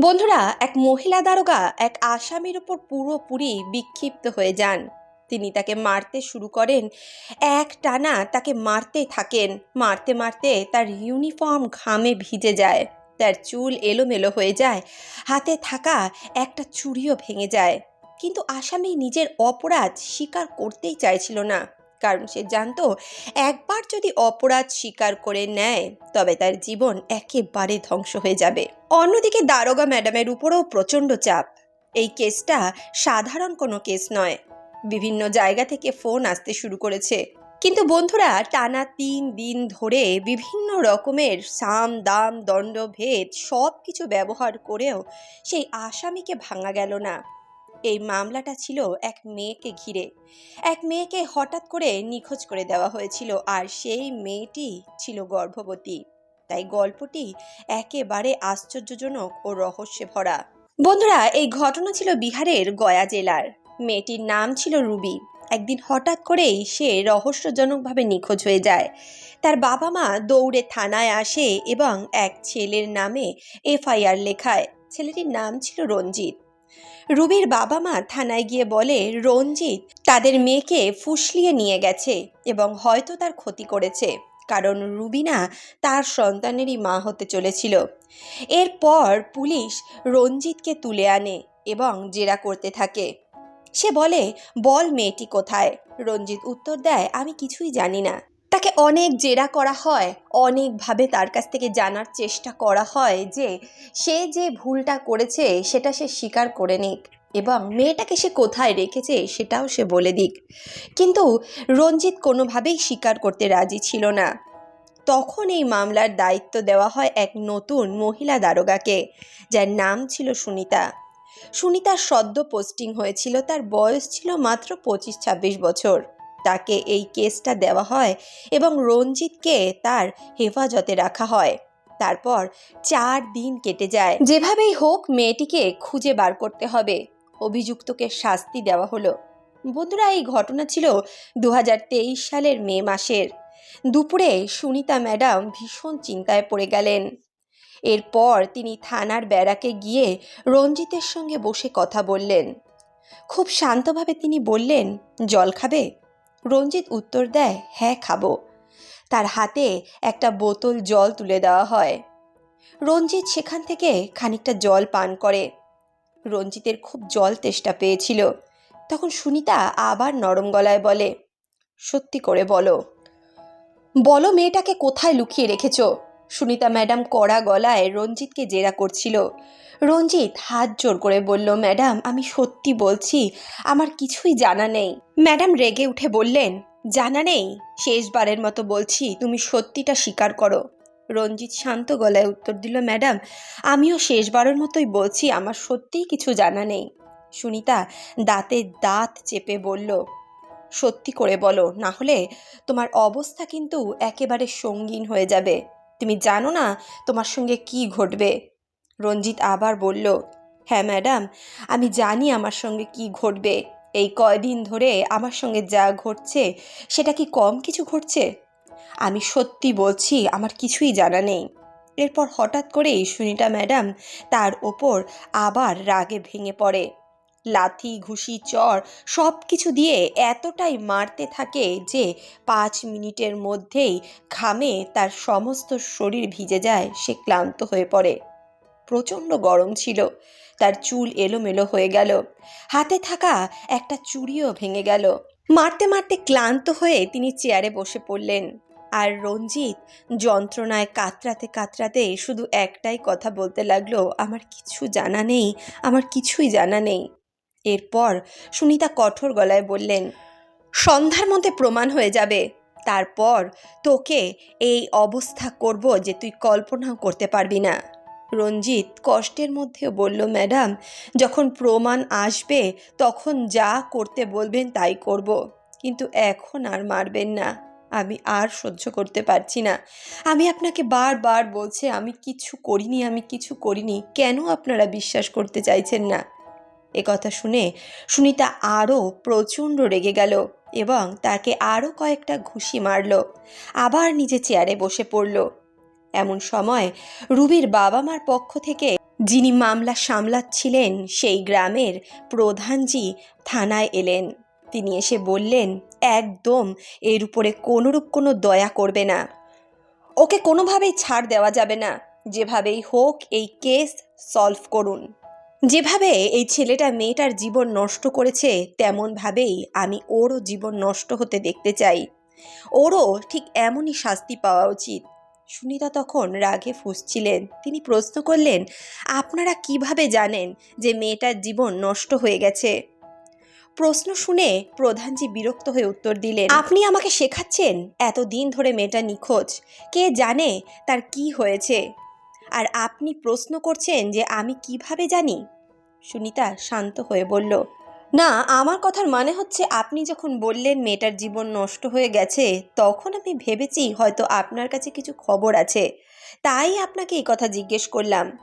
বন্ধুরা, এক মহিলা দারোগা এক আসামির উপর পুরোপুরি বিক্ষিপ্ত হয়ে যান। তিনি তাকে মারতে শুরু করেন। এক টানা তাকে মারতে থাকেন। মারতে মারতে তার ইউনিফর্ম ঘামে ভিজে যায়। তার চুল এলোমেলো হয়ে যায়। হাতে থাকা একটা চুড়িও ভেঙে যায়। কিন্তু আসামি নিজের অপরাধ স্বীকার করতেই চাইছিল না। কারণ সে জানতো একবার যদি অপরাধ স্বীকার করে নেয়, তবে তার জীবন একেবারে ধ্বংস হয়ে যাবে। অন্যদিকে দারোগা ম্যাডামের উপরেও প্রচণ্ড চাপ। এই কেসটা সাধারণ কোনো কেস নয়। বিভিন্ন জায়গা থেকে ফোন আসতে শুরু করেছে। কিন্তু বন্ধুরা, টানা তিন দিন ধরে বিভিন্ন রকমের সাম, দাম, দণ্ড, ভেদ সব কিছু ব্যবহার করেও সেই আসামিকে ভাঙা গেল না। এই মামলাটা ছিল এক মেয়েকে ঘিরে। এক মেয়েকে হঠাৎ করে নিখোঁজ করে দেওয়া হয়েছিল আর সেই মেয়েটি ছিল গর্ভবতী। তাই গল্পটি একেবারে আশ্চর্যজনক ও রহস্যে ভরা। বন্ধুরা, এই ঘটনা ছিল বিহারের গয়া জেলার। মেয়েটির নাম ছিল রুবি। একদিন হঠাৎ করেই সে রহস্যজনকভাবে নিখোঁজ হয়ে যায়। তার বাবা মা দৌড়ে থানায় আসে এবং এক ছেলের নামে এফআইআর লেখায়। ছেলেটির নাম ছিল রঞ্জিত। রুবির বাবা মা থানায় গিয়ে বলে, রঞ্জিত তাদের মেয়েকে ফুসলিয়ে নিয়ে গেছে এবং হয়তো তার ক্ষতি করেছে, কারণ রুবিনা তার সন্তানেরই মা হতে চলেছিল। এরপর পুলিশ রঞ্জিতকে তুলে আনে এবং জেরা করতে থাকে। সে বলে, বল মেয়েটি কোথায়? রঞ্জিত উত্তর দেয়, আমি কিছুই জানি না। তাকে অনেক জেরা করা হয়, অনেকভাবে তার কাছ থেকে জানার চেষ্টা করা হয় যে সে যে ভুলটা করেছে সেটা সে স্বীকার করে নিক এবং মেয়েটাকে সে কোথায় রেখেছে সেটাও সে বলে দিক। কিন্তু রঞ্জিত কোনোভাবেই স্বীকার করতে রাজি ছিল না। তখন এই মামলার দায়িত্ব দেওয়া হয় এক নতুন মহিলা দারোগাকে, যার নাম ছিল সুনিতা। সুনিতার সদ্য পোস্টিং হয়েছিল, তার বয়স ছিল মাত্র পঁচিশ ছাব্বিশ বছর। তাকে এই কেসটা দেওয়া হয় এবং রঞ্জিতকে তার হেফাজতে রাখা হয়। তারপর চার দিন কেটে যায়। যেভাবেই হোক, মেয়েটিকে খুঁজে বার করতে হবে। অভিযুক্তকে শাস্তি দেওয়া হলো। বন্ধুরা, এই ঘটনা ছিল দু হাজার তেইশ সালের মে মাসের। দুপুরে সুনিতা ম্যাডাম ভীষণ চিন্তায় পড়ে গেলেন। এরপর তিনি থানার ব্যারাকে গিয়ে রঞ্জিতের সঙ্গে বসে কথা বললেন। খুব শান্তভাবে তিনি বললেন, জল খাবে? রঞ্জিত উত্তর দেয় হ্যাঁ খাব। তার হাতে একটা বোতল জল তুলে দেওয়া হয়। রঞ্জিত সেখান থেকে খানিকটা জল পান করে। রঞ্জিতের খুব জল তেষ্টা পেয়েছিল। তখন সুনিতা আবার নরম গলায় বলে, সত্যি করে বলো। বলো মেয়েটাকে কোথায় লুকিয়ে রেখেছো? সুনিতা ম্যাডাম কড়া গলায় রঞ্জিতকে জেরা করছিল। রঞ্জিত হাত জোর করে বলল, ম্যাডাম, আমি সত্যি বলছি, আমার কিছুই জানা নেই। ম্যাডাম রেগে উঠে বললেন, জানা নেই? শেষবারের মতো বলছি, তুমি সত্যিটা স্বীকার করো। রঞ্জিত শান্ত গলায় উত্তর দিল, ম্যাডাম, আমিও শেষবারের মতোই বলছি, আমার সত্যিই কিছু জানা নেই। সুনিতা দাঁতে দাঁত চেপে বলল, সত্যি করে বলো, না হলে তোমার অবস্থা কিন্তু একেবারে সঙ্গীন হয়ে যাবে। তুমি জানো না তোমার সঙ্গে কি ঘটবে? রঞ্জিত আবার বলল হ্যাঁ ম্যাডাম, আমি জানি আমার সঙ্গে কি ঘটবে। এই কয়দিন ধরে আমার সঙ্গে যা ঘটছে, সেটা কি কম কিছু ঘটছে? আমি সত্যি বলছি, আমার কিছুই জানা নেই। এরপর হঠাৎ করেই সুনিতা ম্যাডাম তার ওপর আবার রাগে ভেঙে পড়ে। লাথি, ঘুষি, চর সব কিছু দিয়ে এতটাই মারতে থাকে যে পাঁচ মিনিটের মধ্যেই ঘামে তার সমস্ত শরীর ভিজে যায়, সে ক্লান্ত হয়ে পড়ে। প্রচণ্ড গরম ছিল। তার চুল এলোমেলো হয়ে গেল। হাতে থাকা একটা চুড়িও ভেঙে গেল। মারতে মারতে ক্লান্ত হয়ে তিনি চেয়ারে বসে পড়লেন। আর রঞ্জিত যন্ত্রণায় কাতরাতে কাতরাতে শুধু একটাই কথা বলতে লাগল, আমার কিছু জানা নেই, আমার কিছুই জানা নেই। এরপর সুনিতা কঠোর গলায় বললেন, সন্ধ্যার মধ্যে প্রমাণ হয়ে যাবে। তারপর তোকে এই অবস্থা করব যে তুই কল্পনাও করতে পারবি না। রঞ্জিত কষ্টের মধ্যেও বলল, ম্যাডাম, যখন প্রমাণ আসবে, তখন যা করতে বলবেন তাই করব। কিন্তু এখন আর মারবেন না। আমি আর সহ্য করতে পারছি না। আমি আপনাকে বারবার বলছে, আমি কিছু করিনি, আমি কিছু করিনি। কেন আপনারা বিশ্বাস করতে চাইছেন না? এ কথা শুনে সুনিতা আরও প্রচণ্ড রেগে গেল এবং তাকে আরও কয়েকটা ঘুষি মারল। আবার নিজে চেয়ারে বসে পড়ল। এমন সময় রুবির বাবা মার পক্ষ থেকে যিনি মামলা সামলাচ্ছিলেন, সেই গ্রামের প্রধানজি থানায় এলেন। তিনি এসে বললেন, একদম, এর উপরে কোনোরূপ কোনো দয়া করবে না। ওকে কোনোভাবেই ছাড় দেওয়া যাবে না। যেভাবেই হোক, এই কেস সলভ করুন। যেভাবে এই ছেলেটা মেয়েটার জীবন নষ্ট করেছে, তেমনভাবেই আমি ওরও জীবন নষ্ট হতে দেখতে চাই। ওরও ঠিক এমনই শাস্তি পাওয়া উচিত। সুনিতা তখন রাগে ফুসছিলেন। তিনি প্রশ্ন করলেন, আপনারা কীভাবে জানেন যে মেয়েটার জীবন নষ্ট হয়ে গেছে? প্রশ্ন শুনে প্রধানজি বিরক্ত হয়ে উত্তর দিলেন, আপনি আমাকে শেখাচ্ছেন এতদিন ধরে মেয়েটা নিখোঁজ। কে জানে তার কি হয়েছে? আর আপনি প্রশ্ন করছেন যে আমি কীভাবে জানি? সুনিতা শান্ত হয়ে বলল, না, আমার কথার মানে হচ্ছে আপনি যখন বললেন মেয়েটার জীবন নষ্ট হয়ে গেছে, তখন আমি ভেবেছি হয়তো আপনার কাছে কিছু খবর আছে। তাই আপনাকে এই কথা জিজ্ঞেস করলাম।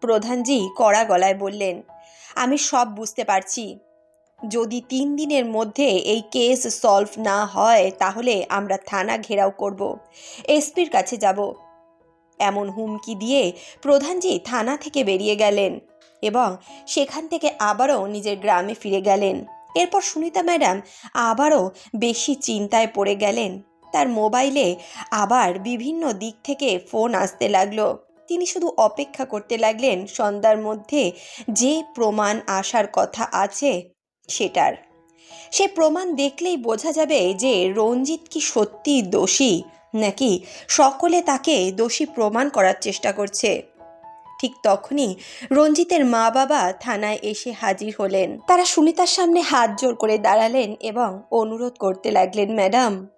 প্রধানজি কড়া গলায় বললেন, আমি সব বুঝতে পারছি। যদি তিন দিনের মধ্যে এই কেস সলভ না হয়, তাহলে আমরা থানা ঘেরাও করব। এসপির কাছে যাব। এমন হুমকি দিয়ে প্রধানজি থানা থেকে বেরিয়ে গেলেন এবং সেখান থেকে আবারও নিজের গ্রামে ফিরে গেলেন। এরপর সুনিতা ম্যাডাম আবারও বেশি চিন্তায় পড়ে গেলেন। তার মোবাইলে আবার বিভিন্ন দিক থেকে ফোন আসতে লাগল। তিনি শুধু অপেক্ষা করতে লাগলেন সন্ধ্যার মধ্যে যে প্রমাণ আসার কথা আছে সেটার। সে প্রমাণ দেখলেই বোঝা যাবে যে রঞ্জিত কি সত্যি দোষী। নাকি সকলে তাকে দোষী প্রমাণ করার চেষ্টা করছে। ঠিক তখনই রঞ্জিতের মা বাবা থানায় এসে হাজির হলেন। তারা সুনিতার সামনে হাত জোর করে দাঁড়ালেন এবং অনুরোধ করতে লাগলেন, ম্যাডাম,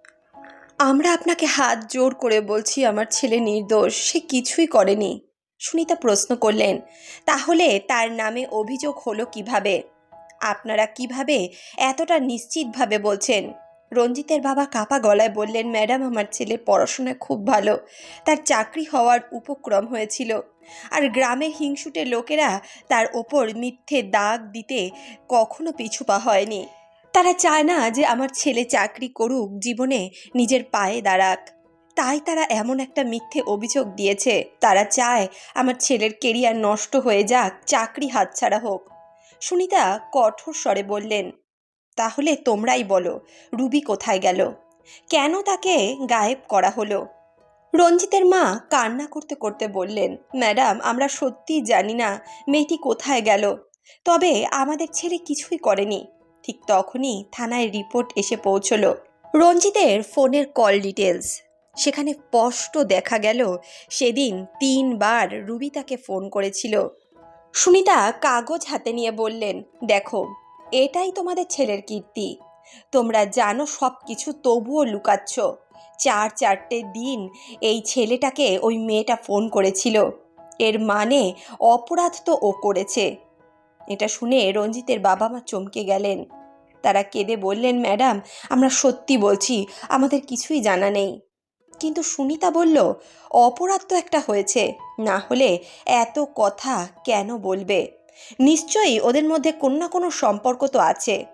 আমরা আপনাকে হাত জোর করে বলছি, আমার ছেলে নির্দোষ, সে কিছুই করেনি। সুনিতা প্রশ্ন করলেন, তাহলে তার নামে অভিযোগ হলো কীভাবে? আপনারা কীভাবে এতটা নিশ্চিতভাবে বলছেন? রঞ্জিতের বাবা কাপা গলায় বললেন, ম্যাডাম, আমার ছেলে পড়াশোনায় খুব ভালো। তার চাকরি হওয়ার উপক্রম হয়েছিল। আর গ্রামের হিংসুটে লোকেরা তার ওপর মিথ্যে দাগ দিতে কখনো পিছু পা হয়নি। তারা চায় না যে আমার ছেলে চাকরি করুক, জীবনে নিজের পায়ে দাঁড়াক। তাই তারা এমন একটা মিথ্যে অভিযোগ দিয়েছে। তারা চায় আমার ছেলের কেরিয়ার নষ্ট হয়ে যাক, চাকরি হাতছাড়া হোক। সুনিতা কঠোর স্বরে বললেন তাহলে তোমরাই বলো, রুবি কোথায় গেল? কেন তাকে গায়েব করা হলো? রঞ্জিতের মা কান্না করতে করতে বললেন, ম্যাডাম, আমরা সত্যিই জানি না মেয়েটি কোথায় গেল। তবে আমাদের ছেলে কিছুই করেনি। ঠিক তখনই থানায় রিপোর্ট এসে পৌঁছলো। রঞ্জিতের ফোনের কল ডিটেলস সেখানে স্পষ্ট দেখা গেল, সেদিন তিনবার রুবি তাকে ফোন করেছিল। সুনিতা কাগজ হাতে নিয়ে বললেন, দেখো এটাই তোমাদের ছেলের কীর্তি। তোমরা জানো সব কিছু তবুও লুকাচ্ছ। চার চারটে দিন এই ছেলেটাকে ওই মেয়েটা ফোন করেছিল। এর মানে অপরাধ তো ও করেছে। এটা শুনে রঞ্জিতের বাবা মা চমকে গেলেন। তারা কেঁদে বললেন, ম্যাডাম, আমরা সত্যি বলছি, আমাদের কিছুই জানা নেই। কিন্তু সুনিতা বলল, অপরাধ তো একটা হয়েছে, না হলে এত কথা কেন বলবে? নিশ্চয়ই ওদের মধ্যে কোনো না কোনো সম্পর্ক তো আছে।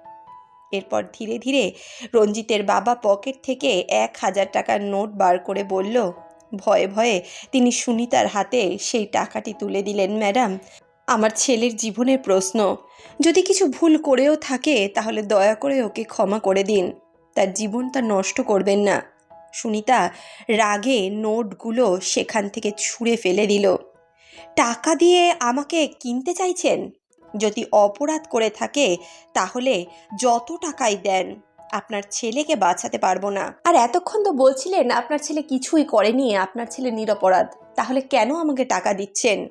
এরপর ধীরে ধীরে রঞ্জিতের বাবা পকেট থেকে এক হাজার টাকার নোট বার করে বলল, ভয়ে ভয়ে তিনি সুনিতার হাতে সেই টাকাটি তুলে দিলেন, ম্যাডাম। আমার ছেলের জীবনের প্রশ্ন। যদি কিছু ভুল করেও থাকে তাহলে দয়া করে ওকে ক্ষমা করে দিন। তার জীবনটা নষ্ট করবেন না। সুনিতা রাগে নোটগুলো সেখান থেকে ছুঁড়ে ফেলে দিল। টাকা দিয়ে আমাকে কিনতে চাইছেন? যদি অপরাধ করে থাকে, তাহলে যত টাকাই দেন, আপনার ছেলেকে বাঁচাতে পারব না। আর এতক্ষণ তো বলছিলেন, আপনার ছেলে কিছুই করেনি, আপনার ছেলে নিরপরাধ। তাহলে কেন আমাকে টাকা দিচ্ছেন?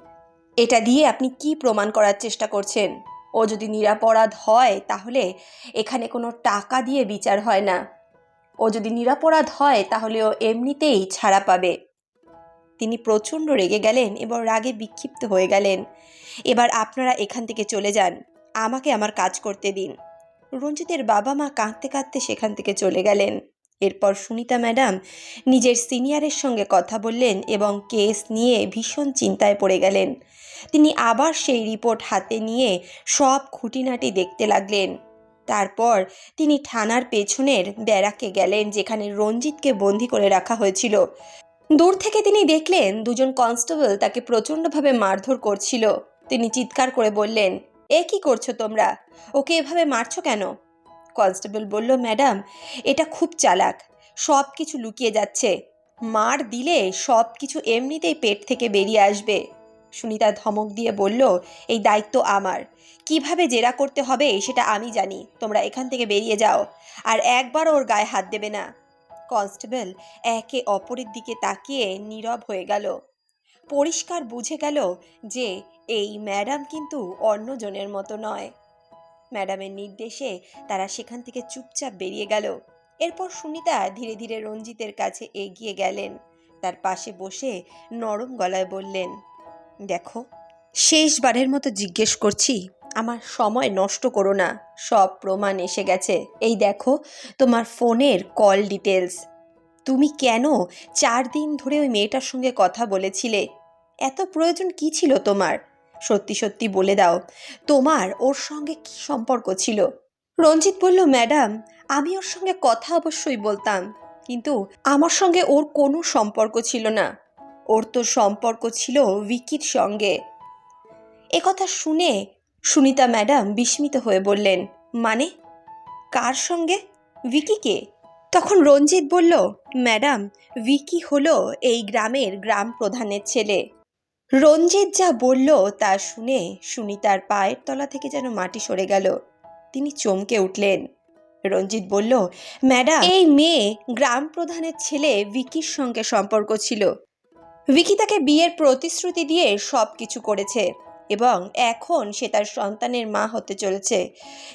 এটা দিয়ে আপনি কি প্রমাণ করার চেষ্টা করছেন? ও যদি নিরাপরাধ হয়, তাহলে এখানে কোনো টাকা দিয়ে বিচার হয় না। ও যদি নিরাপরাধ হয়, তাহলে ও এমনিতেই ছাড়া পাবে। তিনি প্রচণ্ড রেগে গেলেন এবং রাগে বিক্ষিপ্ত হয়ে গেলেন। এবার আপনারা এখান থেকে চলে যান। আমাকে আমার কাজ করতে দিন। রঞ্জিতের বাবা মা কাঁদতে কাঁদতে সেখান থেকে চলে গেলেন। এরপর সুনিতা ম্যাডাম নিজের সিনিয়রের সঙ্গে কথা বললেন এবং কেস নিয়ে ভীষণ চিন্তায় পড়ে গেলেন। তিনি আবার সেই রিপোর্ট হাতে নিয়ে সব খুঁটিনাটি দেখতে লাগলেন। তারপর তিনি থানার পেছনের ব্যারাকে গেলেন যেখানে রঞ্জিতকে বন্দি করে রাখা হয়েছিল। দূর থেকে তিনি দেখলেন দুজন কনস্টেবল তাকে প্রচণ্ডভাবে মারধর করছিল। তিনি চিৎকার করে বললেন, এ কি করছ তোমরা? ওকে এভাবে মারছো কেন? কনস্টেবল বলল, ম্যাডাম, এটা খুব চালাক। সব কিছু লুকিয়ে যাচ্ছে। মার দিলে সব কিছু এমনিতেই পেট থেকে বেরিয়ে আসবে। সুনিতা ধমক দিয়ে বলল, এই দায়িত্ব আমার। কীভাবে জেরা করতে হবে সেটা আমি জানি। তোমরা এখান থেকে বেরিয়ে যাও। আর একবার ওর গায়ে হাত দেবে না। কনস্টেবল একে অপরের দিকে তাকিয়ে নীরব হয়ে গেল। পরিষ্কার বুঝে গেল যে এই ম্যাডাম কিন্তু অন্যজনের মতো নয়। ম্যাডামের নির্দেশে তারা সেখান থেকে চুপচাপ বেরিয়ে গেল। এরপর সুনিতা ধীরে ধীরে রঞ্জিতের কাছে এগিয়ে গেলেন। তার পাশে বসে নরম গলায় বললেন, দেখো, শেষবারের মতো জিজ্ঞেস করছি আমার সময় নষ্ট করো না, সব প্রমাণ এসে গেছে। এই দেখো তোমার ফোনের কল ডিটেলস তুমি কেন চার দিন ধরে ওই মেয়েটার সঙ্গে কথা বলেছিলে? এত প্রয়োজন কি ছিল তোমার? সত্যি সত্যি বলে দাও, তোমার ওর সঙ্গে কি সম্পর্ক ছিল? রঞ্জিত বলল, ম্যাডাম, আমি ওর সঙ্গে কথা অবশ্যই বলতাম, কিন্তু আমার সঙ্গে ওর কোনো সম্পর্ক ছিল না। ওর তো সম্পর্ক ছিল উইকির সঙ্গে। একথা শুনে সুনিতা ম্যাডাম বিস্মিত হয়ে বললেন মানে? কার সঙ্গে? ভিকিকে? তখন রঞ্জিত বলল, ম্যাডাম, ভিকি হলো এই গ্রামের গ্রাম প্রধানের ছেলে। রঞ্জিত যা বলল তা শুনে সুনিতার পায়ের তলা থেকে যেন মাটি সরে গেল। তিনি চমকে উঠলেন। রঞ্জিত বলল, ম্যাডাম, এই মেয়ে গ্রাম প্রধানের ছেলে ভিকির সঙ্গে সম্পর্ক ছিল। ভিকি তাকে বিয়ের প্রতিশ্রুতি দিয়ে সব কিছু করেছে। এবং এখন সে তার সন্তানের মা হতে চলেছে।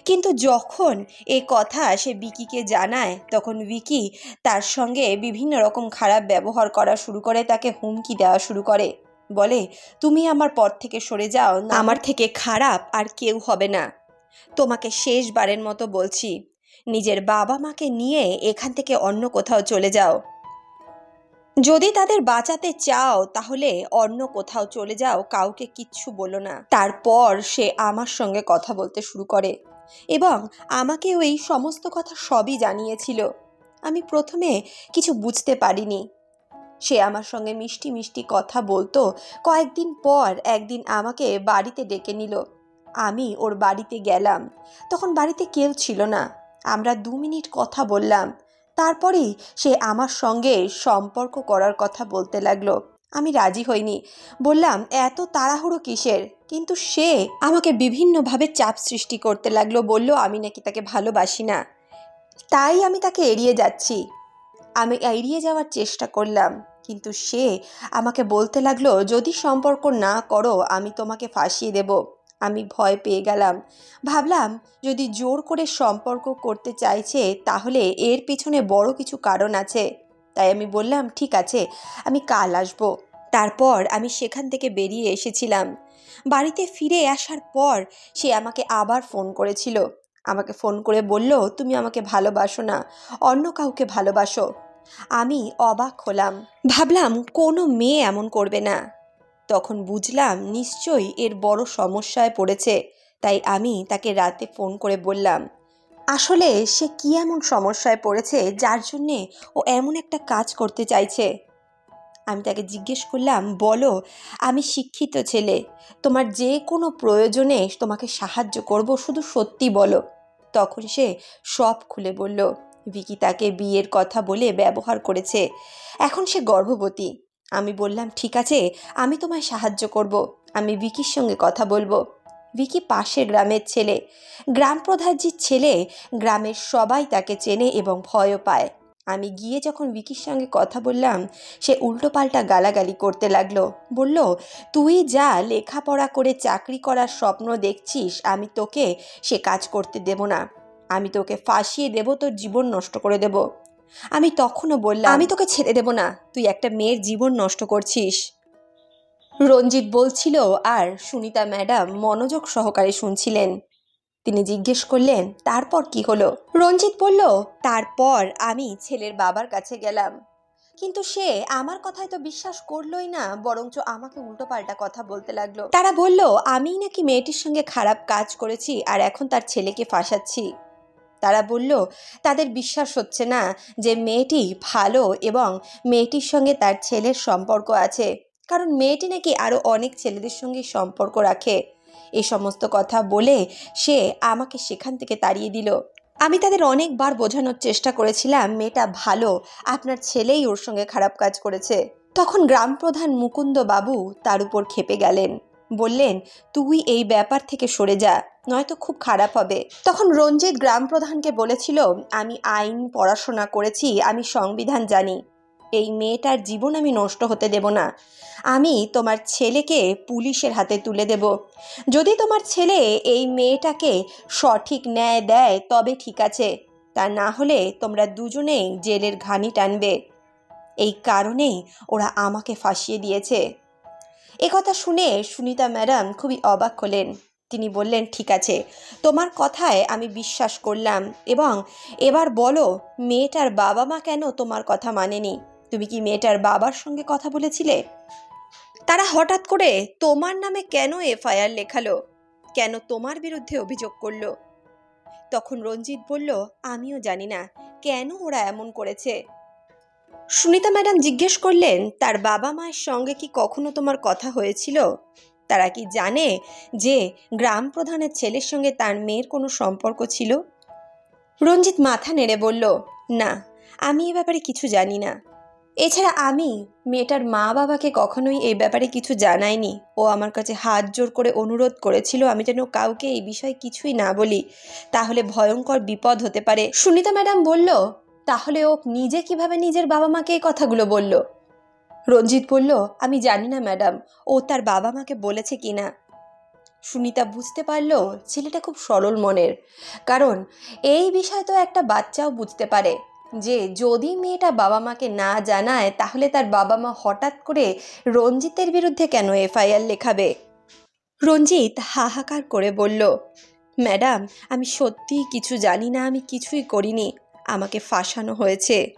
কিন্তু যখন এ কথা সে বিকিকে জানায়, তখন বিকি তার সঙ্গে বিভিন্ন রকম খারাপ ব্যবহার করা শুরু করে, তাকে হুমকি দেওয়া শুরু করে। বলে, তুমি আমার পর থেকে সরে যাও আমার থেকে খারাপ আর কেউ হবে না। তোমাকে শেষবারের মতো বলছি, নিজের বাবা মাকে নিয়ে এখান থেকে অন্য কোথাও চলে যাও। যদি তাদের বাঁচাতে চাও, তাহলে অন্য কোথাও চলে যাও, কাউকে কিচ্ছু বলো না। তারপর সে আমার সঙ্গে কথা বলতে শুরু করে এবং আমাকে ওই সমস্ত কথা সবই জানিয়েছিল। আমি প্রথমে কিছু বুঝতে পারিনি। সে আমার সঙ্গে মিষ্টি মিষ্টি কথা বলতো। কয়েকদিন পর একদিন আমাকে বাড়িতে ডেকে নিল। আমি ওর বাড়িতে গেলাম। তখন বাড়িতে কেউ ছিল না। আমরা দু মিনিট কথা বললাম। তারপরেই সে আমার সঙ্গে সম্পর্ক করার কথা বলতে লাগল। আমি রাজি হইনি। বললাম, এত তাড়াহুড়ো কিসের? কিন্তু সে আমাকে বিভিন্নভাবে চাপ সৃষ্টি করতে লাগল, বলল, আমি নাকি তাকে ভালোবাসি না। তাই আমি তাকে এড়িয়ে যাচ্ছি। আমি এড়িয়ে যাওয়ার চেষ্টা করলাম, কিন্তু সে আমাকে বলতে লাগল, যদি সম্পর্ক না করো, আমি তোমাকে ফাঁসিয়ে দেব। আমি ভয় পেয়ে গেলাম। ভাবলাম, যদি জোর করে সম্পর্ক করতে চাইছে, তাহলে এর পেছনে বড় কিছু কারণ আছে। তাই আমি বললাম, ঠিক আছে, আমি কাল আসব। তারপর আমি সেখান থেকে বেরিয়ে এসেছিলাম। বাড়িতে ফিরে আসার পর সে আমাকে আবার ফোন করেছিল। আমাকে ফোন করে বলল, তুমি আমাকে ভালোবাসো না, অন্য কাউকে ভালোবাসো। আমি অবাক হলাম। ভাবলাম, কোনো মেয়ে এমন করবে না। তখন বুঝলাম নিশ্চয়ই এর বড় সমস্যায় পড়েছে। তাই আমি তাকে রাতে ফোন করে বললাম, আসলে সে কি এমন সমস্যায় পড়েছে যার জন্যে ও এমন একটা কাজ করতে চাইছে? আমি তাকে জিজ্ঞেস করলাম, বলো, আমি শিক্ষিত ছেলে, তোমার যে কোনো প্রয়োজনে তোমাকে সাহায্য করব, শুধু সত্যি বলো। তখন সে সব খুলে বলল, ভিকি তাকে বিয়ের কথা বলে ব্যবহার করেছে। এখন সে গর্ভবতী। আমি বললাম, ঠিক আছে, আমি তোমায় সাহায্য করব। আমি ভিকির সঙ্গে কথা বলব। ভিকি পাশের গ্রামের ছেলে। গ্রাম প্রধানজির ছেলে গ্রামের সবাই তাকে চেনে এবং ভয়ও পায়। আমি গিয়ে যখন ভিকির সঙ্গে কথা বললাম, সে উল্টোপাল্টা গালাগালি করতে লাগল। বলল, তুই যা লেখাপড়া করে চাকরি করার স্বপ্ন দেখছিস, আমি তোকে সে কাজ করতে দেব না। আমি তোকে ফাঁসিয়ে দেব, তোর জীবন নষ্ট করে দেব। আমি তখনও বললাম, আমি তোকে ছেড়ে দেব না, তুই একটা মেয়ের জীবন নষ্ট করছিস। রঞ্জিত বলছিল, আর সুনিতা ম্যাডাম মনোযোগ সহকারে শুনছিলেন। তিনি জিজ্ঞেস করলেন, তারপর কি হলো? রঞ্জিত বলল, তারপর আমি ছেলের বাবার কাছে গেলাম। কিন্তু সে আমার কথায় তো বিশ্বাস করলোই না, বরঞ্চ আমাকে উল্টোপাল্টা কথা বলতে লাগল। তারা বলল, আমিই নাকি মেয়েটির সঙ্গে খারাপ কাজ করেছি, আর এখন তার ছেলেকে ফাঁসাচ্ছি। তারা বলল, তাদের বিশ্বাস হচ্ছে না যে মেয়েটি ভালো এবং মেয়েটির সঙ্গে তার ছেলের সম্পর্ক আছে। কারণ মেয়েটি নাকি আরও অনেক ছেলেদের সঙ্গে সম্পর্ক রাখে। এই সমস্ত কথা বলে সে আমাকে সেখান থেকে তাড়িয়ে দিল। আমি তাদের অনেকবার বোঝানোর চেষ্টা করেছিলাম, মেয়েটা ভালো, আপনার ছেলেই ওর সঙ্গে খারাপ কাজ করেছে। তখন গ্রাম প্রধান মুকুন্দ বাবু তার উপর খেপে গেলেন। বললেন, তুই এই ব্যাপার থেকে সরে যা, নয়তো খুব খারাপ হবে। তখন রঞ্জিত গ্রাম প্রধানকে বলেছিল, আমি আইন পড়াশোনা করেছি, আমি সংবিধান জানি। এই মেয়েটার জীবন আমি নষ্ট হতে দেব না। আমি তোমার ছেলেকে পুলিশের হাতে তুলে দেব। যদি তোমার ছেলে এই মেয়েটাকে সঠিক ন্যায় দেয়, তবে ঠিক আছে। তা না হলে তোমরা দুজনেই জেলের ঘানি টানবে। এই কারণেই ওরা আমাকে ফাঁসিয়ে দিয়েছে। কথা শুনে সুনিতা ম্যাডাম খুবই অবাক হলেন। তিনি বললেন, ঠিক আছে, তোমার কথায় আমি বিশ্বাস করলাম এবং এবার বলো, মেয়েটার বাবা মা কেন তোমার কথা মানেনি? তুমি কি মেয়েটার বাবার সঙ্গে কথা বলেছিলে? তারা হঠাৎ করে তোমার নামে কেন এফআইআর লেখালো? কেন তোমার বিরুদ্ধে অভিযোগ করল? তখন রঞ্জিত বলল, আমিও জানি না, কেন ওরা এমন করেছে? সুনিতা ম্যাডাম জিজ্ঞেস করলেন, তার বাবা মায়ের সঙ্গে কি কখনো তোমার কথা হয়েছিল? তারা কি জানে যে গ্রাম প্রধানের ছেলের সঙ্গে তার মেয়ের কোনো সম্পর্ক ছিল? রঞ্জিত মাথা নেড়ে বলল, না, আমি এ ব্যাপারে কিছু জানি না। এছাড়া আমি মেয়েটার মা বাবাকে কখনোই এই ব্যাপারে কিছু জানাইনি। ও আমার কাছে হাত জোর করে অনুরোধ করেছিল, আমি যেন কাউকে এই বিষয়ে কিছুই না বলি। তাহলে ভয়ঙ্কর বিপদ হতে পারে। সুনিতা ম্যাডাম বলল তাহলে ও নিজে কীভাবে নিজের বাবা মাকে এই কথাগুলো বলল? রঞ্জিত বলল, আমি জানি না, ম্যাডাম। ও তার বাবা মাকে বলেছে কি না? সুনিতা বুঝতে পারল ছেলেটা খুব সরল মনের। কারণ এই বিষয় তো একটা বাচ্চাও বুঝতে পারে যে, যদি মেয়েটা বাবা মাকে না জানায়, তাহলে তার বাবা মা হঠাৎ করে রঞ্জিতের বিরুদ্ধে কেন এফআইআর লেখাবে? রঞ্জিত হাহাকার করে বলল, ম্যাডাম, আমি সত্যিই কিছু জানি না, আমি কিছুই করিনি। আমাকে ফাঁসানো হয়েছে।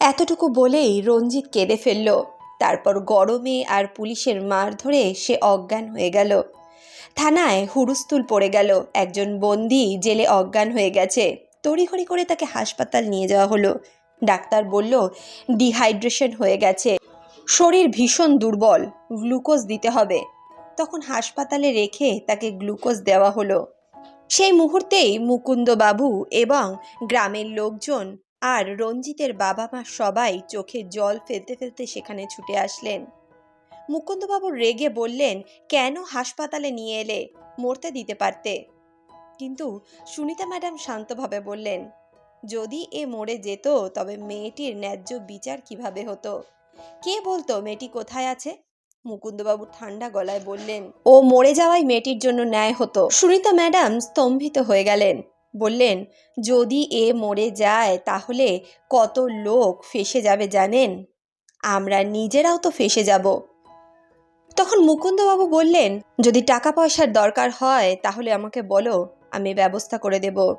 এতটুকু বলেই রঞ্জিত কেঁদে ফেলল। তারপর গরমে আর পুলিশের মার ধরে সে অজ্ঞান হয়ে গেল। থানায় হুড়ুস্তুল পড়ে গেল। একজন বন্দি জেলে অজ্ঞান হয়ে গেছে। তড়িঘড়ি করে তাকে হাসপাতাল নিয়ে যাওয়া হলো। ডাক্তার বলল, ডিহাইড্রেশন হয়ে গেছে। শরীর ভীষণ দুর্বল। গ্লুকোজ দিতে হবে। তখন হাসপাতালে রেখে তাকে গ্লুকোজ দেওয়া হলো। সেই মুহূর্তেই মুকুন্দবাবু এবং গ্রামের লোকজন আর রঞ্জিতের বাবা মা সবাই চোখে জল ফেলতে ফেলতে সেখানে ছুটে আসলেন। মুকুন্দবাবু রেগে বললেন, কেন হাসপাতালে নিয়ে এলে? মরতে দিতে পারতে? কিন্তু সুনিতা ম্যাডাম শান্তভাবে বললেন, যদি এ মরে যেত, তবে মেয়েটির ন্যায্য বিচার কীভাবে হতো? কে বলতো মেয়েটি কোথায় আছে? মুকুন্দবাবু ঠান্ডা গলায় বললেন, ও মরে যাওয়াই মেয়েটির জন্য ন্যায় হতো। সুনিতা ম্যাডাম স্তম্ভিত হয়ে গেলেন। বললেন, যদি এ মরে যায়, তাহলে কত লোক ফেসে যাবে জানেন? আমরা নিজেরাও তো ফেসে যাব। তখন মুকুন্দবাবু বললেন, যদি টাকা পয়সার দরকার হয়, তাহলে আমাকে বলো, আমি ব্যবস্থা করে দেব।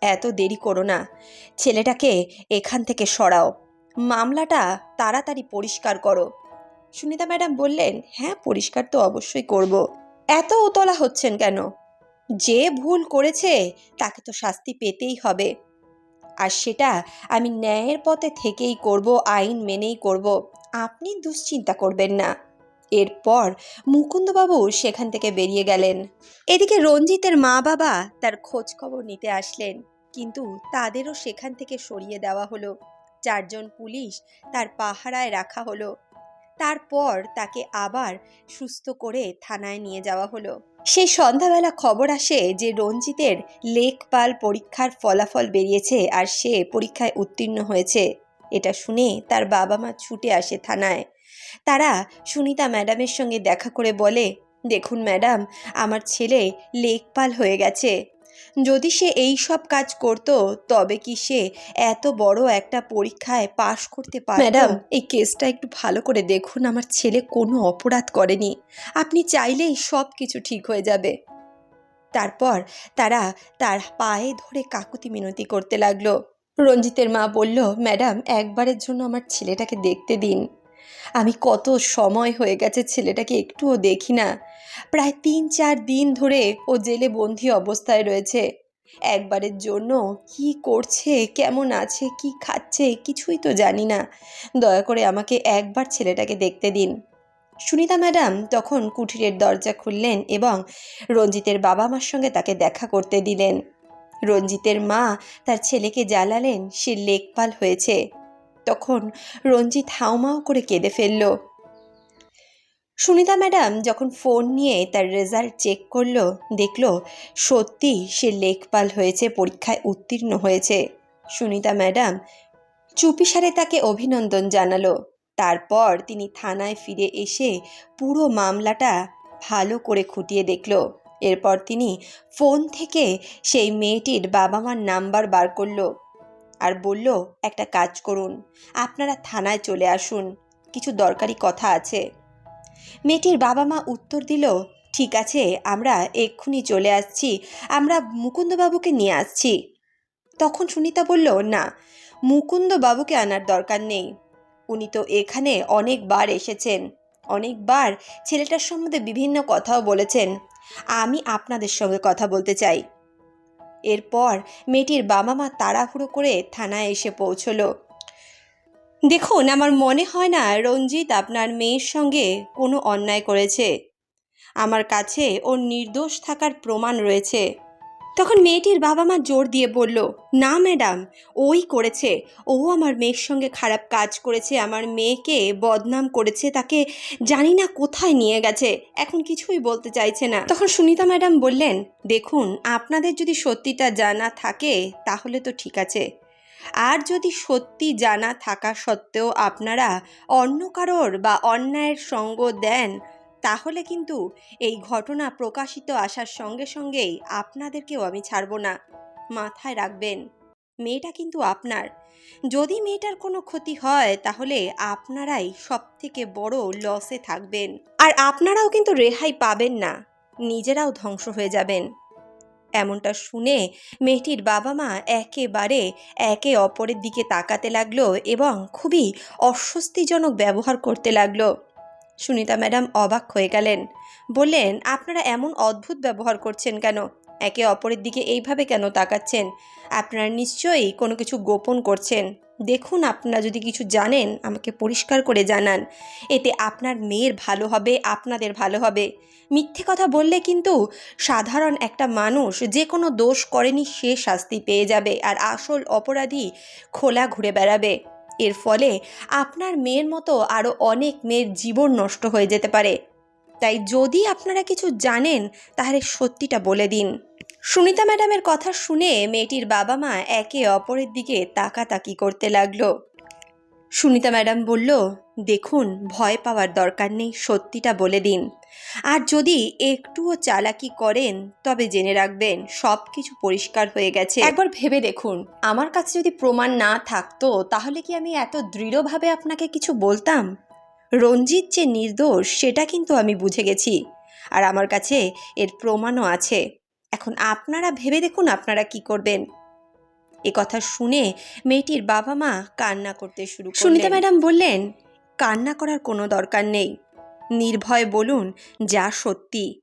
এত দেরি করো না। ছেলেটাকে এখান থেকে সরাও। মামলাটা তাড়াতাড়ি পরিষ্কার করো। সুনিতা ম্যাডাম বললেন হ্যাঁ পরিষ্কার তো অবশ্যই করব। এত উতলা হচ্ছেন কেন? যে ভুল করেছে, তাকে তো শাস্তি পেতেই হবে। আর সেটা আমি ন্যায়ের পথে থেকেই করব, আইন মেনেই করব। আপনি দুশ্চিন্তা করবেন না। এরপর মুকুন্দবাবু সেখান থেকে বেরিয়ে গেলেন। এদিকে রঞ্জিতের মা বাবা তার খোঁজ খবর নিতে আসলেন, কিন্তু তাদেরও সেখান থেকে সরিয়ে দেওয়া হলো। চারজন পুলিশ তার পাহারায় রাখা হলো। তারপর তাকে আবার সুস্থ করে থানায় নিয়ে যাওয়া হলো। সেই সন্ধ্যাবেলা খবর আসে যে রঞ্জিতের লেখপাল পরীক্ষার ফলাফল বেরিয়েছে আর সে পরীক্ষায় উত্তীর্ণ হয়েছে। এটা শুনে তার বাবা মা ছুটে আসে থানায়। তারা সুনিতা ম্যাডামের সঙ্গে দেখা করে বলে, দেখুন ম্যাডাম, আমার ছেলে লেখপাল হয়ে গেছে। যদি সে এই সব কাজ করত, তবে কি সে এত বড় একটা পরীক্ষায় পাশ করতে পারে ম্যাডাম, এই কেসটা একটু ভালো করে দেখুন, আমার ছেলে কোনো অপরাধ করেনি। আপনি চাইলেই সব কিছু ঠিক হয়ে যাবে। তারপর তারা তার পায়ে ধরে কাকুতি মিনতি করতে লাগল। রঞ্জিতের মা বলল, ম্যাডাম, একবারের জন্য আমার ছেলেটাকে দেখতে দিন। আমি কত সময় হয়ে গেছে ছেলেটাকে একটুও দেখি না। প্রায় তিন চার দিন ধরে ও জেলে বন্দি অবস্থায় রয়েছে। একবারের জন্য কি করছে, কেমন আছে, কি খাচ্ছে কিছুই তো জানি না। দয়া করে আমাকে একবার ছেলেটাকে দেখতে দিন। সুনিতা ম্যাডাম তখন কুঠিরের দরজা খুললেন এবং রঞ্জিতের বাবা মার সঙ্গে তাকে দেখা করতে দিলেন। রঞ্জিতের মা তার ছেলেকে জ্বালালেন, সে লেকপাল হয়েছে। তখন রঞ্জিত হাউমাউ করে কেঁদে ফেলল। সুনিতা ম্যাডাম যখন ফোন নিয়ে তার রেজাল্ট চেক করল, দেখল সত্যি সে লেখপাল হয়েছে, পরীক্ষায় উত্তীর্ণ হয়েছে। সুনিতা ম্যাডাম চুপিসারে তাকে অভিনন্দন জানালো। তারপর তিনি থানায় ফিরে এসে পুরো মামলাটা ভালো করে খুঁটিয়ে দেখল। এরপর তিনি ফোন থেকে সেই মেয়েটির বাবা মার নাম্বার বার করল। আর বলল, একটা কাজ করুন। আপনারা থানায় চলে আসুন। কিছু দরকারি কথা আছে। মেয়েটির বাবা মা উত্তর দিল, ঠিক আছে, আমরা এক্ষুনি চলে আসছি। আমরা মুকুন্দবাবুকে নিয়ে আসছি। তখন সুনিতা বলল, না, মুকুন্দবাবুকে আনার দরকার নেই। উনি তো এখানে অনেকবার এসেছেন। অনেকবার ছেলেটার সম্বন্ধে বিভিন্ন কথাও বলেছেন। আমি আপনাদের সঙ্গে কথা বলতে চাই। এরপর মেয়েটির বাবা মা তাড়াহুড়ো করে থানায় এসে পৌঁছলো। দেখুন, আমার মনে হয় না রঞ্জিত আপনার মেয়ের সঙ্গে কোনো অন্যায় করেছে। আমার কাছে ওর নির্দোষ থাকার প্রমাণ রয়েছে। তখন মেয়েটির বাবা মা জোর দিয়ে বলল, না, ম্যাডাম, ওই করেছে। ও আমার মেয়ের সঙ্গে খারাপ কাজ করেছে, আমার মেয়েকে বদনাম করেছে, তাকে জানি না কোথায় নিয়ে গেছে, এখন কিছুই বলতে চাইছে না। তখন সুনিতা ম্যাডাম বললেন, দেখুন, আপনাদের যদি সত্যিটা জানা থাকে, তাহলে তো ঠিক আছে। আর যদি সত্যি জানা থাকা সত্ত্বেও আপনারা অন্য কারোর বা অন্যায়ের সঙ্গ দেন তাহলে কিন্তু এই ঘটনা প্রকাশিত আসার সঙ্গে সঙ্গেই আপনাদেরকেও আমি ছাড়ব না। মাথায় রাখবেন, মেয়েটা কিন্তু আপনার। যদি মেয়েটার কোনো ক্ষতি হয়, তাহলে আপনারাই সব থেকে বড় লসে থাকবেন। আর আপনারাও কিন্তু রেহাই পাবেন না, নিজেরাও ধ্বংস হয়ে যাবেন। এমনটা শুনে মেয়েটির বাবা মা একেবারে একে অপরের দিকে তাকাতে লাগল এবং খুবই অস্বস্তিজনক ব্যবহার করতে লাগল। সুনিতা ম্যাডাম অবাক হয়ে গেলেন। বললেন, আপনারা এমন অদ্ভুত ব্যবহার করছেন কেন? একে অপরের দিকে এইভাবে কেন তাকাচ্ছেন? আপনারা নিশ্চয়ই কোনো কিছু গোপন করছেন। দেখুন, আপনারা যদি কিছু জানেন, আমাকে পরিষ্কার করে জানান। এতে আপনার মেয়ের ভালো হবে, আপনাদের ভালো হবে। মিথ্যে কথা বললে কিন্তু সাধারণ একটা মানুষ যে কোনো দোষ করেনি, সে শাস্তি পেয়ে যাবে আর আসল অপরাধী খোলা ঘুরে বেড়াবে। এর ফলে আপনার মেয়ের মতো আরও অনেক মেয়ের জীবন নষ্ট হয়ে যেতে পারে। তাই যদি আপনারা কিছু জানেন, তাহলে সত্যিটা বলে দিন। সুনিতা ম্যাডামের কথা শুনে মেয়েটির বাবা মা একে অপরের দিকে তাকাতাকি করতে লাগল। সুনিতা ম্যাডাম বলল, দেখুন, ভয় পাওয়ার দরকার নেই, সত্যিটা বলে দিন। আর যদি একটুও চালাকি করেন, তবে জেনে রাখবেন সব কিছু পরিষ্কার হয়ে গেছে। একবার ভেবে দেখুন, আমার কাছে যদি প্রমাণ না থাকতো, তাহলে কি আমি এত দৃঢ়ভাবে আপনাকে কিছু বলতাম? রঞ্জিত যে নির্দোষ, সেটা কিন্তু আমি বুঝে গেছি। আর আমার কাছে এর প্রমাণও আছে। এখন আপনারা ভেবে দেখুন, আপনারা কি করবেন। এ কথা শুনে মেয়েটির বাবা মা কান্না করতে শুরু সুনিতা ম্যাডাম বললেন কান্না করার কোনো দরকার নেই। নির্ভয় বলুন যা সত্যি।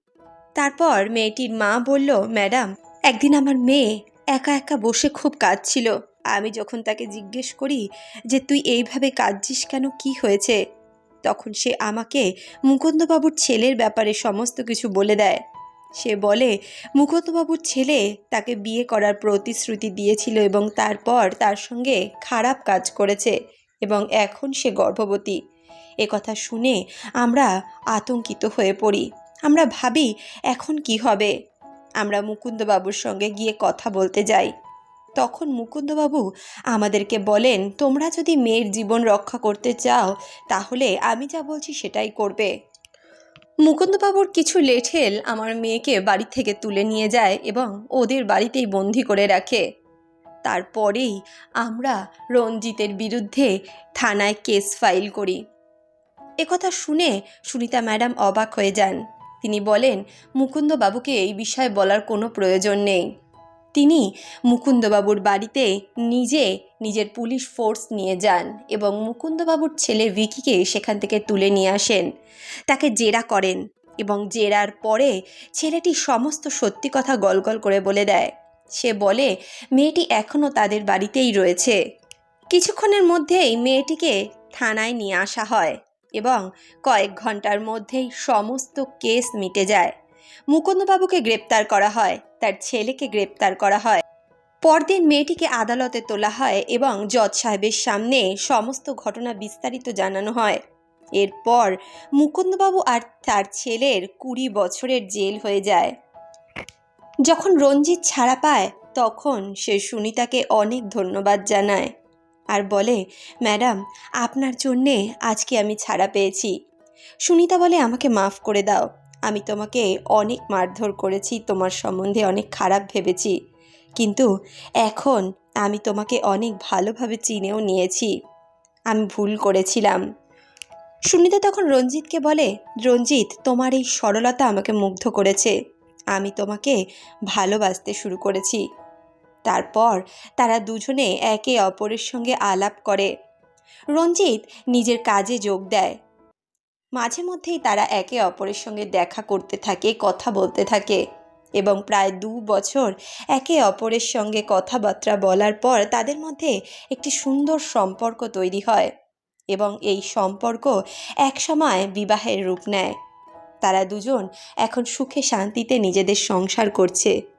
তারপর মেয়েটির মা বলল ম্যাডাম একদিন আমার মেয়ে একা একা বসে খুব কাঁদছিল। আমি যখন তাকে জিজ্ঞেস করি যে তুই এইভাবে কাঁদছিস কেন? কি হয়েছে? তখন সে আমাকে মুকুন্দবাবুর ছেলের ব্যাপারে সমস্ত কিছু বলে দেয়। সে বলে মুকুন্দবাবুর ছেলে তাকে বিয়ে করার প্রতিশ্রুতি দিয়েছিল এবং তারপর তার সঙ্গে খারাপ কাজ করেছে এবং এখন সে গর্ভবতী। এ কথা শুনে আমরা আতঙ্কিত হয়ে পড়ি। আমরা ভাবি, এখন কি হবে? আমরা মুকুন্দবাবুর সঙ্গে গিয়ে কথা বলতে যাই। তখন মুকুন্দবাবু আমাদেরকে বলেন, তোমরা যদি মেয়ের জীবন রক্ষা করতে চাও, তাহলে আমি যা বলছি সেটাই করবে। মুকুন্দবাবুর কিছু লেঠেল আমার মেয়েকে বাড়ি থেকে তুলে নিয়ে যায় এবং ওদের বাড়িতেই বন্দি করে রাখে। তারপরেই আমরা রঞ্জিতের বিরুদ্ধে থানায় কেস ফাইল করি। একথা শুনে সুনিতা ম্যাডাম অবাক হয়ে যান। তিনি বলেন, মুকুন্দবাবুকে এই বিষয়ে বলার কোনো প্রয়োজন নেই। তিনি মুকুন্দবাবুর বাড়িতে নিজে নিজের পুলিশ ফোর্স নিয়ে যান এবং মুকুন্দবাবুর ছেলে ভিকিকে সেখান থেকে তুলে নিয়ে আসেন। তাকে জেরা করেন এবং জেরার পরে ছেলেটি সমস্ত সত্যি কথা গলগল করে বলে দেয়। সে বলে, মেয়েটি এখনও তাদের বাড়িতেই রয়েছে। কিছুক্ষণের মধ্যেই মেয়েটিকে থানায় নিয়ে আসা হয় এবং কয়েক ঘণ্টার মধ্যেই সমস্ত কেস মিটে যায়। মুকুন্দবাবুকে গ্রেপ্তার করা হয়, তার ছেলেকে গ্রেপ্তার করা হয়। পরদিন মেয়েটিকে আদালতে তোলা হয় এবং জজ সাহেবের সামনে সমস্ত ঘটনা বিস্তারিত জানানো হয়। এরপর মুকুন্দবাবু আর তার ছেলের কুড়ি বছরের জেল হয়ে যায়। যখন রঞ্জিত ছাড়া পায়, তখন সে সুনিতাকে অনেক ধন্যবাদ জানায় আর বলে, ম্যাডাম, আপনার জন্যে আজকে আমি ছাড়া পেয়েছি। সুনিতা বলে, আমাকে মাফ করে দাও। আমি তোমাকে অনেক মারধর করেছি, তোমার সম্বন্ধে অনেক খারাপ ভেবেছি। কিন্তু এখন আমি তোমাকে অনেক ভালোভাবে চিনেও নিয়েছি। আমি ভুল করেছিলাম। সুনিতা তখন রঞ্জিতকে বলে, রঞ্জিত, তোমার এই সরলতা আমাকে মুগ্ধ করেছে। আমি তোমাকে ভালোবাসতে শুরু করেছি। তারপর তারা দুজনে একে অপরের সঙ্গে আলাপ করে। রঞ্জিত নিজের কাজে যোগ দেয়। মাঝে মধ্যেই তারা একে অপরের সঙ্গে দেখা করতে থাকে, কথা বলতে থাকে। এবং প্রায় দু বছর একে অপরের সঙ্গে কথাবার্তা বলার পর তাদের মধ্যে একটি সুন্দর সম্পর্ক তৈরি হয় এবং এই সম্পর্ক একসময় বিবাহের রূপ নেয়। তারা দুজন এখন সুখে শান্তিতে নিজেদের সংসার করছে।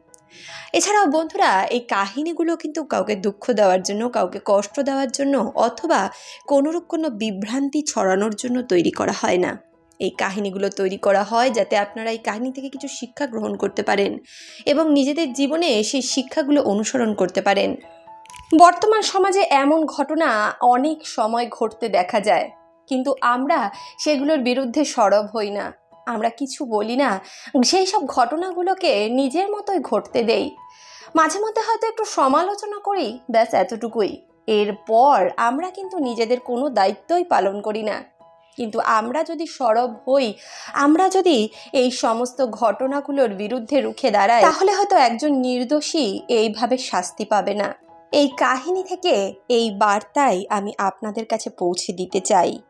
এছাড়াও বন্ধুরা, এই কাহিনীগুলো কিন্তু কাউকে দুঃখ দেওয়ার জন্য, কাউকে কষ্ট দেওয়ার জন্য অথবা কোনোরূপ কোনো বিভ্রান্তি ছড়ানোর জন্য তৈরি করা হয় না। এই কাহিনীগুলো তৈরি করা হয় যাতে আপনারা এই কাহিনী থেকে কিছু শিক্ষা গ্রহণ করতে পারেন এবং নিজেদের জীবনে সেই শিক্ষাগুলো অনুসরণ করতে পারেন। বর্তমান সমাজে এমন ঘটনা অনেক সময় ঘটতে দেখা যায়, কিন্তু আমরা সেগুলোর বিরুদ্ধে সরব হই না। আমরা কিছু বলি না, সেই সব ঘটনাগুলোকে নিজের মতোই ঘটতে দেই। মাঝে মধ্যে হয়তো একটু সমালোচনা করি, ব্যাস এতটুকুই। এরপর আমরা কিন্তু নিজেদের কোনো দায়িত্বই পালন করি না। কিন্তু আমরা যদি সরব হই, আমরা যদি এই সমস্ত ঘটনাগুলোর বিরুদ্ধে রুখে দাঁড়াই, তাহলে হয়তো একজন নির্দোষী এইভাবে শাস্তি পাবে না। এই কাহিনী থেকে এই বার্তাই আমি আপনাদের কাছে পৌঁছে দিতে চাই।